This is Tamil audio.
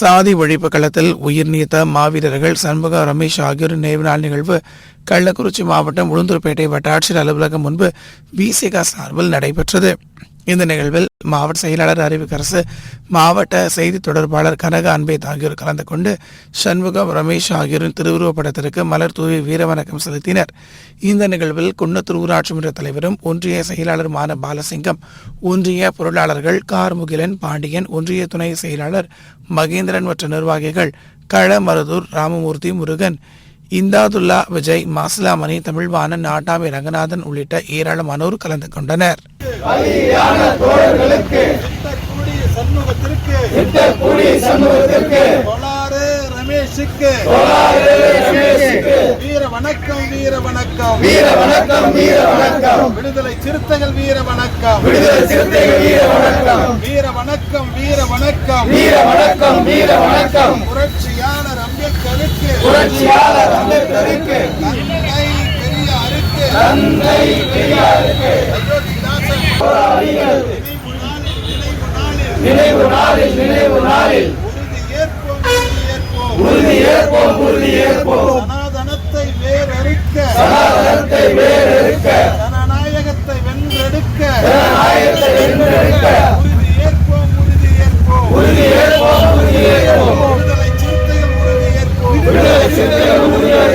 சாதி ஒழிப்பு களத்தில் உயிர் நீத்த மாவீரர்கள் சண்முக ரமேஷ் ஆகியோரின் நினைவு நாள் நிகழ்வு கள்ளக்குறிச்சி மாவட்டம் உளுந்தூர்பேட்டை வட்டாட்சியர் அலுவலகம் முன்பு விசிகா சார்பில் நடைபெற்றது. இந்த நிகழ்வில் மாவட்ட செயலாளர் அறிவிக்கரசு மாவட்ட செய்தி தொடர்பாளர் கனக அன்பேத் ஆகியோர் கலந்து கொண்டு சண்முகம் ரமேஷ் ஆகியோரின் திருவுருவப் படத்திற்கு மலர் தூவி வீரவணக்கம் செலுத்தினர். இந்த நிகழ்வில் குன்னத்தூர் ஊராட்சி மன்ற தலைவரும் ஒன்றிய செயலாளருமான பாலசிங்கம் ஒன்றிய பொருளாளர்கள் கார்முகிலன் பாண்டியன் ஒன்றிய துணை செயலாளர் மகேந்திரன் மற்றும் நிர்வாகிகள் களமருதூர் ராமமூர்த்தி முருகன் இந்தாதுல்லா விஜய் மாசிலாமணி தமிழ்வாணன் நாட்டாமி ரங்கநாதன் உள்ளிட்ட ஏராளமானோர் கலந்து கொண்டனர். சண்முகத்திற்கு. திட்டக்குடி சண்முகத்திற்கு. ரமேஷுக்கு. வீர வணக்கம் வீர வணக்கம். வீர வணக்கம் வீர வணக்கம். விடுதலை சிறுத்தைகள் வீர வணக்கம். விடுதலை சிறுத்தைகள் வீர வணக்கம். வீர வணக்கம் வீர வணக்கம். வீர வணக்கம் வீர வணக்கம். புரட்சியாளர் அம்பேத்கருக்கு. புரட்சியாளர் அம்பேத்கருக்கு. தந்தை பெரியாருக்கு. தந்தை நினைவு நாளில் நினைவு நாளில் உறுதி ஏற்போம் உறுதி ஏற்போம் சனாதனத்தை வேறறுக்க சனாதனத்தை வேறறுக்க ஜனநாயகத்தை வென்றெடுக்க ஜனநாயகத்தை வென்றெடுக்க உறுதி ஏற்போம் உறுதி ஏற்போம் உறுதி ஏற்போம் உறுதி ஏற்போம் உறுதி ஏற்போம்.